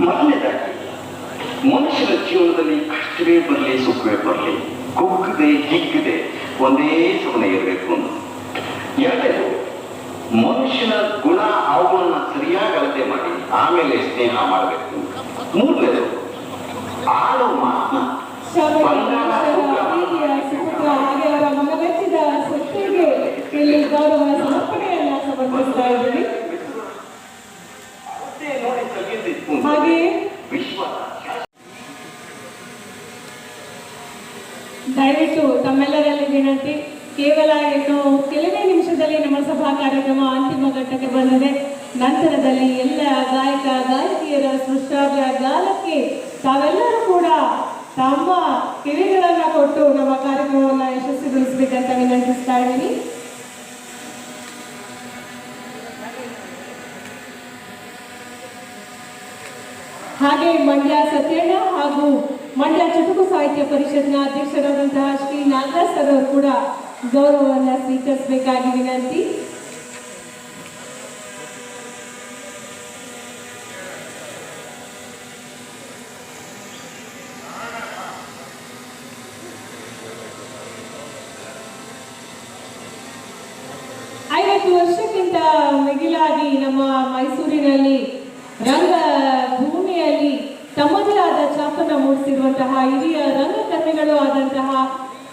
ಮೊದಲನೇದಾಗಿ, ಮನುಷ್ಯನ ಜೀವನದಲ್ಲಿ ಕಷ್ಟವೇ ಬರಲಿ, ಸುಖವೇ ಬರಲಿ, ಕುಗ್ಗದೆ, ಹಿಗ್ಗದೆ, ಒಂದೇ ಸಮನೆ ಇರಬೇಕು ಅಂತ. ಎರಡನೇದು, ಮನುಷ್ಯನ ಗುಣ ಅವುಗಳನ್ನ ಸರಿಯಾಗಿ ಅಳತೆ ಮಾಡಿ, ಆಮೇಲೆ ಸ್ನೇಹ ಮಾಡಬೇಕು. ಮೂರನೇದು ಆಡೋ ಮಾತನ್ನ ಪ್ರೀತಿಯ ಹಾಗೆ? ದಯವಿಟ್ಟು ತಮ್ಮೆಲ್ಲರಲ್ಲಿ ವಿನಂತಿ, ಕೇವಲ ಇನ್ನು ಕೆಲವೇ ನಿಮಿಷದಲ್ಲಿ ನಮ್ಮ ಸಭಾ ಕಾರ್ಯಕ್ರಮ ಅಂತಿಮ ಘಟ್ಟಕ್ಕೆ ಬಂದಿದೆ. ನಂತರದಲ್ಲಿ ಎಲ್ಲ ಗಾಯಕ, ಗಾಯಕಿಯರ ಸೃಷ್ಟಾವ್ಯ ಗಾಲಕ್ಕೆ ತಾವೆಲ್ಲರೂ ಕೂಡ ತಮ್ಮ ಕಿವಿಗಳನ್ನ ಕೊಟ್ಟು ನಮ್ಮ ಕಾರ್ಯಕ್ರಮವನ್ನು ಯಶಸ್ವಿಗೊಳಿಸಬೇಕಂತ ವಿನಂತಿಸ್ತಾ ಇದ್ದೀನಿ. ಹಾಗೆ ಮಂಡ್ಯ ಸತ್ಯಣ್ಣ ಹಾಗೂ ಮಂಡ್ಯ ಚುಟುಕು ಸಾಹಿತ್ಯ ಪರಿಷತ್ನ ಅಧ್ಯಕ್ಷರಾದಂತಹ ಶ್ರೀ ನಾಗರಾಜ್ ಸರ್ ಕೂಡ ಗೌರವವನ್ನು ಸ್ವೀಕರಿಸಬೇಕಾಗಿ ವಿನಂತಿ. ಐವತ್ತು ವರ್ಷಕ್ಕಿಂತ ಮಿಗಿಲಾಗಿ ನಮ್ಮ ಮೈಸೂರಿನಲ್ಲಿ ರಂಗ ತಮ್ಮದೇ ಆದ ಛಾಪನ್ನು ಮೂಡಿಸಿರುವಂತಹ ಹಿರಿಯ ರಂಗಕರ್ಮಿಗಳು ಆದಂತಹ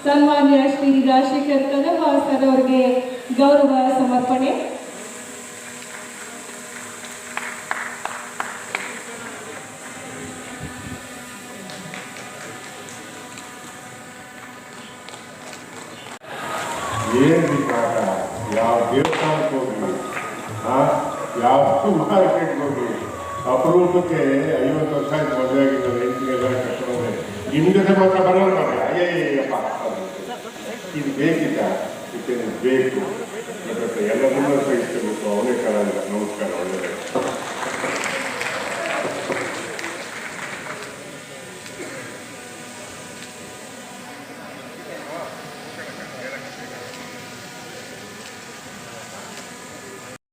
ಸನ್ಮಾನ್ಯ ಶ್ರೀ ರಾಜಶೇಖರ್ ಕದವ ಸರ್ ಅವರಿಗೆ ಗೌರವ ಸಮರ್ಪಣೆ. ಏನ್ ಬೇಕಾಗ ಯಾವ ದೇವಸ್ಥಾನಕ್ಕೆ ಹೋಗಿ ಯಾವ ಮಾರ್ಕೆಟ್ಗೆ ಹೋಗಿ ಅಪರೂಪಕ್ಕೆ ಐವತ್ತು ವರ್ಷ ಮದುವೆ ಹೆಂಡತಿಗೆಲ್ಲ ಕಟ್ಕೊಂಡ್ರೆ ನಿಮ್ಮ ಜೊತೆ ಮಾತ್ರ ಬರೋರು ಮಾತ್ರ ಅಯ್ಯೇ ಅಯ್ಯಪ್ಪ ಇದು ಬೇಕಿಲ್ಲ ಇದಕ್ಕೆ ಬೇಕು. ಎಲ್ಲರನ್ನೂ ಸಹಿಸಬೇಕು ಅವನೇ ಕಾಲ ನಮಸ್ಕಾರ ಒಳ್ಳೆಯದು